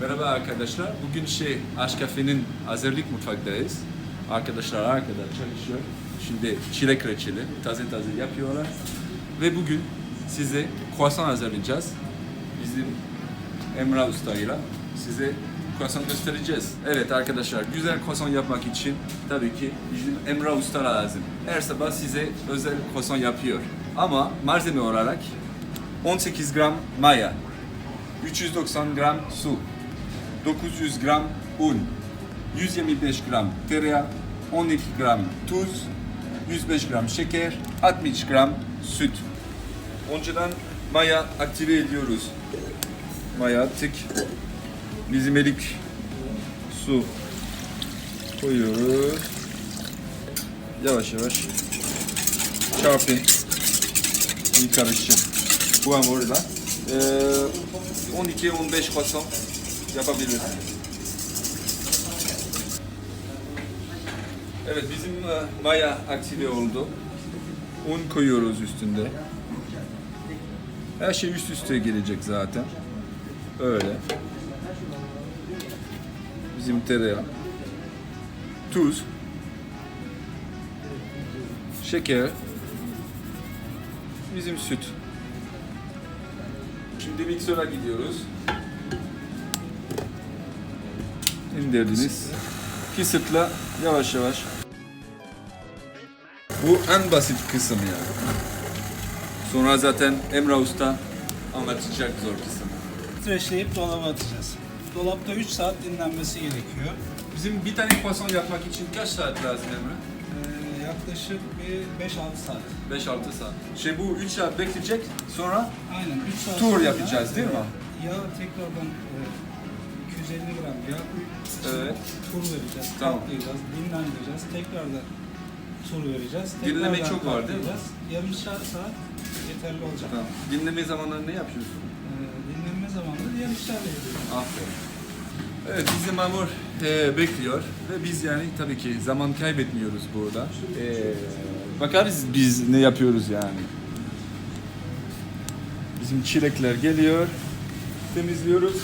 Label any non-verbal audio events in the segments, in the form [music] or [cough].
Merhaba arkadaşlar. Bugün şey Aşk Kafe'nin hazırlık mutfaktayız. Arkadaşlar arkada çalışıyor. Şimdi çilek reçeli taze taze yapıyorlar. Ve bugün size croissant hazırlayacağız. Bizim Emrah Usta'yla size croissant göstereceğiz. Evet arkadaşlar güzel croissant yapmak için tabii ki bizim Emrah Usta lazım. Her sabah size özel croissant yapıyor. Ama malzeme olarak 18 gram maya, 390 gram su, 900 gram un, 125 gram tereyağı, 12 gram tuz, 105 gram şeker, 60 gram süt. Önceden maya aktive ediyoruz. Maya attık. Bizim elik su koyuyoruz. Yavaş yavaş çarpın. İyi karışım. Bu hamurla. Ee, 12-15 croissant yapabilirsiniz. Evet bizim e, maya aktive oldu. Un koyuyoruz üstünde. Her şey üst üste gelecek zaten. Öyle. Bizim tereyağı. Tuz. Şeker. Bizim süt. Şimdi miksöre gidiyoruz. İndirdiniz. Kısıtla yavaş yavaş. Bu en basit kısım yani. Sonra zaten Emrah Usta anlatacak zor kısım. Streçleyip dolaba atacağız. Dolapta 3 saat dinlenmesi gerekiyor. Bizim bir tane croissant yapmak için kaç saat lazım Emre? Ee, yaklaşık bir 5-6 saat. 5-6 saat. Şey bu 3 saat bekleyecek sonra Aynen 3 saat Tur sonra yapacağız, değil mi? Yağ tekrardan e, 250 gram yağ Evet. tur vereceğiz. Tamam. Katlayacağız, dinlendireceğiz. Tekrar da tur vereceğiz. Dinleme tekrardan çok var, değil mi? katlayacağız. Yarım saat, yeterli olacak. tamam. dinleme zamanları ne yapıyorsun? Ee, dinlenme zamanında işlerle yapıyoruz. Aferin. Evet bizim Amur e, bekliyor ve biz yani tabii ki zaman kaybetmiyoruz burada. E, bakarız biz ne yapıyoruz yani. Bizim çilekler geliyor, temizliyoruz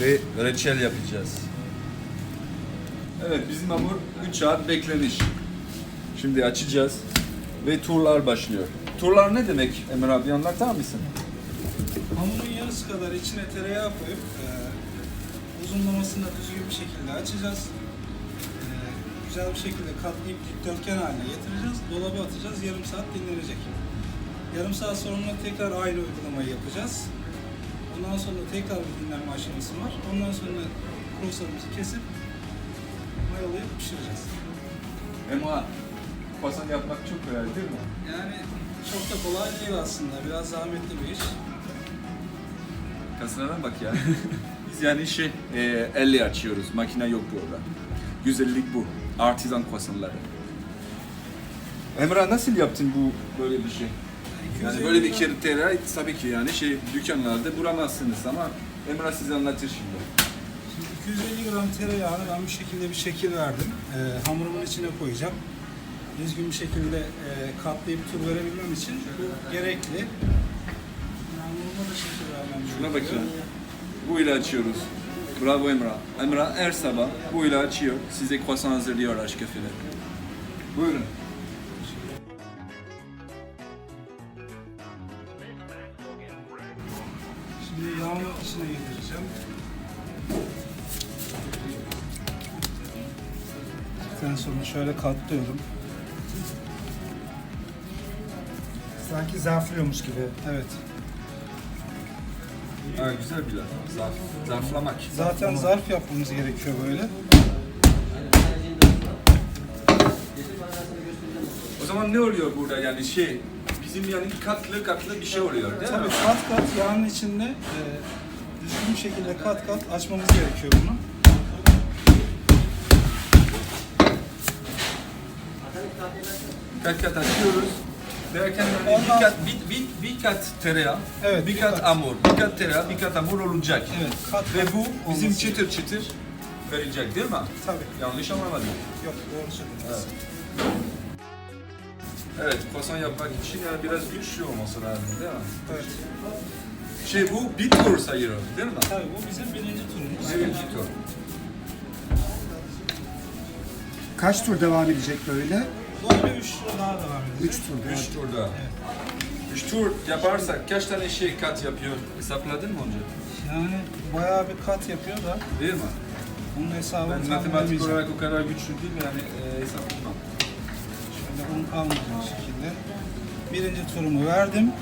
ve reçel yapacağız. Evet bizim hamur 3 saat beklemiş. Şimdi açacağız ve turlar başlıyor. Turlar ne demek Emre abi anlatar mısın? Hamurun yarısı kadar içine tereyağı koyup e, uzunlamasını düzgün bir şekilde açacağız. E, güzel bir şekilde katlayıp dikdörtgen haline getireceğiz. Dolaba atacağız. Yarım saat dinlenecek. Yarım saat sonra tekrar aynı uygulamayı yapacağız. Ondan sonra tekrar bir dinlenme aşaması var. Ondan sonra krosanımızı kesip mayalayıp pişireceğiz. Emre, croissant yapmak çok kolay değil mi? Yani çok da kolay değil aslında. Biraz zahmetli bir iş. Kaslarına bak ya. [laughs] Biz yani işi e, elle açıyoruz. Makine yok burada. Güzellik bu. Artisan croissantları. Emrah nasıl yaptın bu böyle bir şey? Yani böyle bir kere tereyağı tabii ki yani şey dükkanlarda bulamazsınız ama Emrah size anlatır şimdi. Şimdi 250 gram tereyağını ben bu şekilde bir şekil verdim. Ee, hamurumun içine koyacağım. Düzgün bir şekilde e, katlayıp tur verebilmem için bu gerekli. Hamuruma da şekil vermem Şuna gerekiyor. bakın. Bu ile açıyoruz. Bravo Emrah. Emrah her sabah bu ile açıyor. Size croissant hazırlıyor aşk kafede. Buyurun. Şimdi yağını içine yedireceğim. Daha sonra şöyle katlıyorum. Sanki zarflıyormuş gibi. Evet. Ha, güzel bir laf. Zarf, zarflamak. Zaten zarf yapmamız gerekiyor böyle. O zaman ne oluyor burada yani şey bizim yani katlı katlı bir şey oluyor değil Tabii mi? kat kat yağın içinde e, düzgün bir şekilde kat kat açmamız gerekiyor bunu. Kat kat açıyoruz. Derken yani bir Ondan- kat, bir, bir, bir kat tereyağı, Evet, bir bir kat kat. hamur, bir kat tereyağı, bir kat hamur olacak. Evet, kat Ve kat bu bizim olması çıtır çıtır verecek değil mi? Tabii. Yanlış anlamadım. Yok doğru söylediniz. Evet, croissant yapmak için yani biraz güçlü olması lazım değil mi? Evet. Şey bu bir tur sayıyoruz değil mi? Tabii bu bizim birinci turumuz. Birinci tur. Kaç tur devam edecek böyle? Böyle 3 tur daha devam edecek. 3 tur. Üç turda. Üç tur yaparsak kaç tane şey kat yapıyor? Hesapladın mı önce? Yani bayağı bir kat yapıyor da Değil mi? onun hesabını Ben matematik olarak o kadar güçlü değil yani e, hesaplamam. Şöyle un almayacak şekilde. Birinci turumu verdim.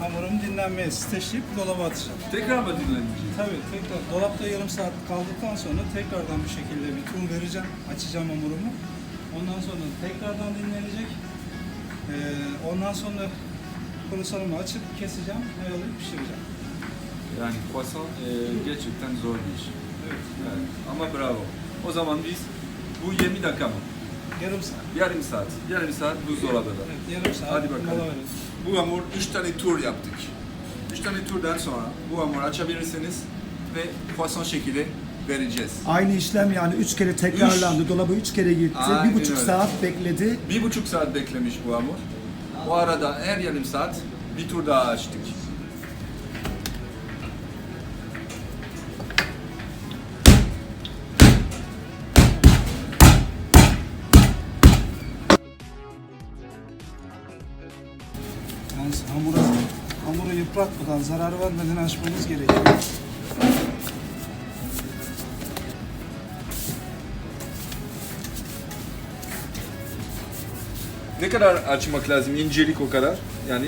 Hamurum dinlenmeye streçleyip dolaba atacağım. Tekrar mı dinleneceğiz? Tabii tekrar dolapta yarım saat kaldıktan sonra tekrardan bir şekilde bir tur vereceğim. Açacağım hamurumu. Ondan sonra tekrardan dinlenecek. Ee, ondan sonra kruvasanımı açıp keseceğim, mayalayıp pişireceğim. Yani croissant e, gerçekten zor bir iş. Evet. Evet. Ama bravo. O zaman biz bu 20 dakika mı? Yarım saat. Yarım saat. Yarım saat buzdolabında. Evet, yarım saat Hadi bakalım. Bu hamur 3 tane tur yaptık. 3 tane turdan sonra bu hamuru açabilirsiniz ve croissant şekli vereceğiz. Aynı işlem yani 3 kere tekrarlandı. Dolaba 3 kere gitti. Aynen bir buçuk öyle. saat bekledi. Bir buçuk saat beklemiş bu hamur. Bu arada her yarım saat bir tur daha açtık. Yıpratmadan, zarar vermeden açmamız gerekiyor. Ne kadar açmak lazım? İncelik o kadar. Yani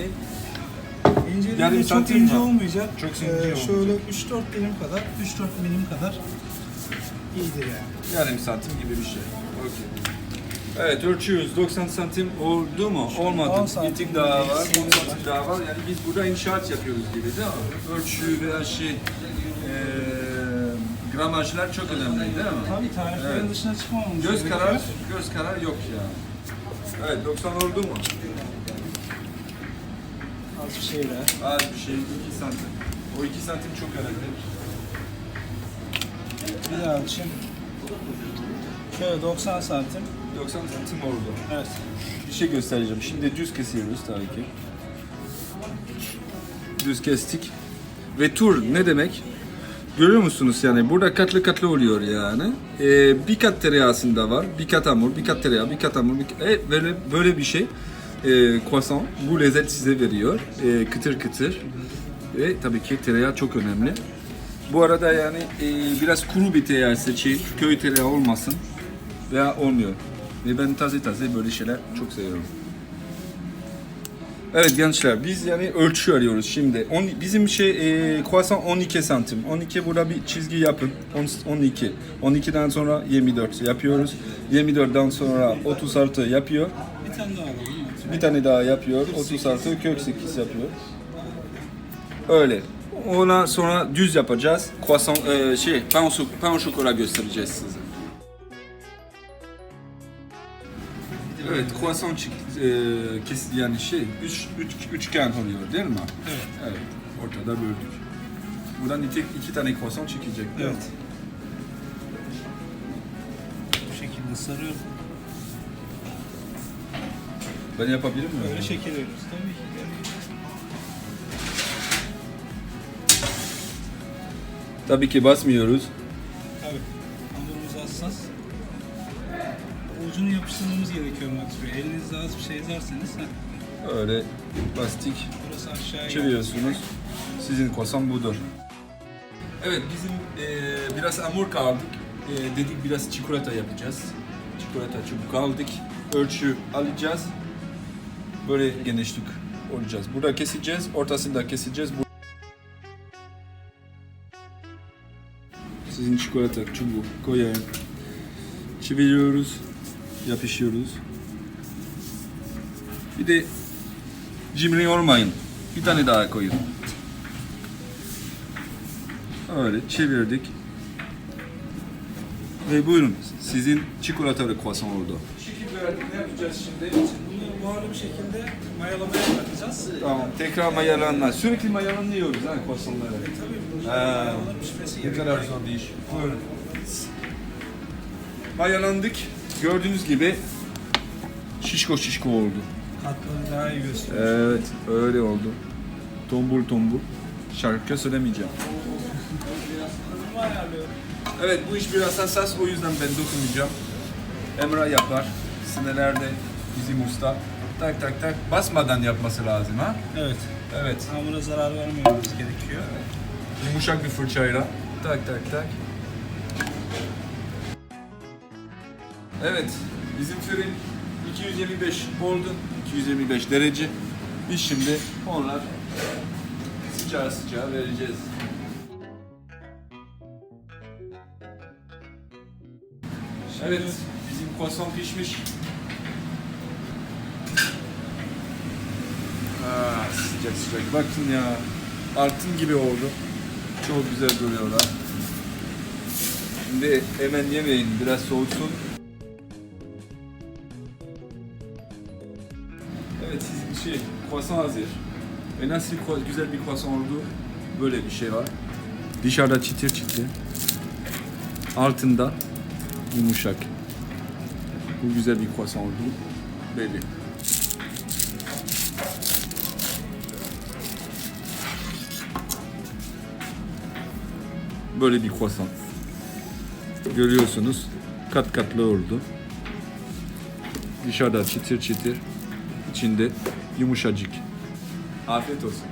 İnceliği Yani de çok santim ince mi? olmayacak. Çok ince Ee, olmayacak. Şöyle 3-4 milim kadar, 3-4 milim kadar iyidir yani. yarım santim gibi bir şey. Okey. Evet ölçüyoruz. 90 santim oldu mu? Olmadı. 10 Bir santim tık daha var. 10 eksiğimiz santim daha var. Yani biz burada inşaat yapıyoruz gibi değil mi? Ölçü veya şey eee gramajlar çok önemli değil mi? Tabii tariflerin Evet. dışına çıkmamamız Göz gerekiyor. karar, göz karar yok ya. Evet 90 oldu mu? Az bir şeyler. Az bir şey 2 santim. O 2 santim çok önemli. Bir daha açayım. Şöyle 90 santim. 90 santim oldu. Evet. Bir şey göstereceğim. Şimdi düz kesiyoruz tabii ki. Düz kestik. Ve tur ne demek? Görüyor musunuz yani burada katlı katlı oluyor yani. Ee, bir kat tereyağısında var, bir kat hamur, bir kat tereyağı, bir kat hamur, bir kat... E, böyle, böyle bir şey. Ee, croissant bu lezzet size veriyor. Ee, kıtır kıtır. Ve tabii ki tereyağı çok önemli. Bu arada yani e, biraz kuru bir tereyağı seçin. Köy tereyağı olmasın. Veya olmuyor. Ve ben taze taze böyle şeyler çok seviyorum. Evet gençler biz yani ölçü arıyoruz şimdi. On, bizim şey e, croissant 12 santim. 12 burada bir çizgi yapın. On- 12. 12'den sonra 24 yapıyoruz. 24'den sonra 36 yapıyor. Bir tane daha. Bir tane daha yapıyor. 36 48 yapıyor. Öyle. Ona sonra düz yapacağız. Croissant e, şey pain au, şok- pain au chocolat göstereceğiz size. Evet, croissant çık, e, kes, yani şey, üç, üç, üçgen oluyor değil mi? Evet. Evet, ortada böldük. Buradan iki, iki tane croissant çıkacak değil mi? Evet. Bu şekilde sarıyorum. Ben yapabilir miyim? Böyle şekil veriyoruz. Tabii ki. Tabii ki basmıyoruz. Ucunu yapıştırmamız gerekiyor Max Bey. Elinizde az bir şey ezerseniz heh, Öyle plastik burası aşağıya çeviriyorsunuz. Sizin croissant budur. Evet bizim eee, biraz hamur kaldık. Eee, dedik biraz çikolata yapacağız. Çikolata çubuk aldık. Ölçü alacağız. Böyle genişlik olacağız. Burada keseceğiz. Ortasında keseceğiz. Bu- Sizin çikolata çubuğu koyayım. Çeviriyoruz. Yapışıyoruz. Bir de cimri olmayın. Bir tane daha koyun. Öyle çevirdik. Ve buyurun sizin çikolatalı croissant oldu. Şekil verdik ne yapacağız şimdi? Bunu buharlı bir şekilde mayalamaya bırakacağız. Tamam tekrar mayalanma. Sürekli mayalanıyoruz ha. Tabii bu Ha. mayalanıp pişmesi Ne kadar zor bir iş. Buyurun. Mayalandık. Gördüğünüz gibi şişko şişko oldu. Katları daha iyi gösteriyor. Evet öyle oldu. Tombul tombul. Şarkı söylemeyeceğim. Evet bu iş biraz hassas o yüzden ben dokunmayacağım. Emrah yapar. Sinelerde bizim usta. Tak tak tak basmadan yapması lazım ha. Evet. Evet. Hamura zarar vermememiz gerekiyor. Yumuşak bir fırçayla. Tak tak tak. Evet. Bizim fırın 225 oldu. 225 derece. Biz şimdi onlar sıcağı sıcağı vereceğiz. Evet. Bizim croissant pişmiş. Aa, sıcak sıcak. Bakın ya. Altın gibi oldu. Çok güzel duruyorlar. Şimdi hemen yemeyin. Biraz soğutsun. Şey, croissant hazır. Ve nasıl güzel bir croissant oldu? Böyle bir şey var. Dışarıda çıtır çıtır. Altında yumuşak. Bu güzel bir croissant oldu. Belli. Böyle bir croissant. Görüyorsunuz kat katlı oldu. Dışarıda çıtır çıtır, içinde e o Mushadik. Ah, Afetou-se.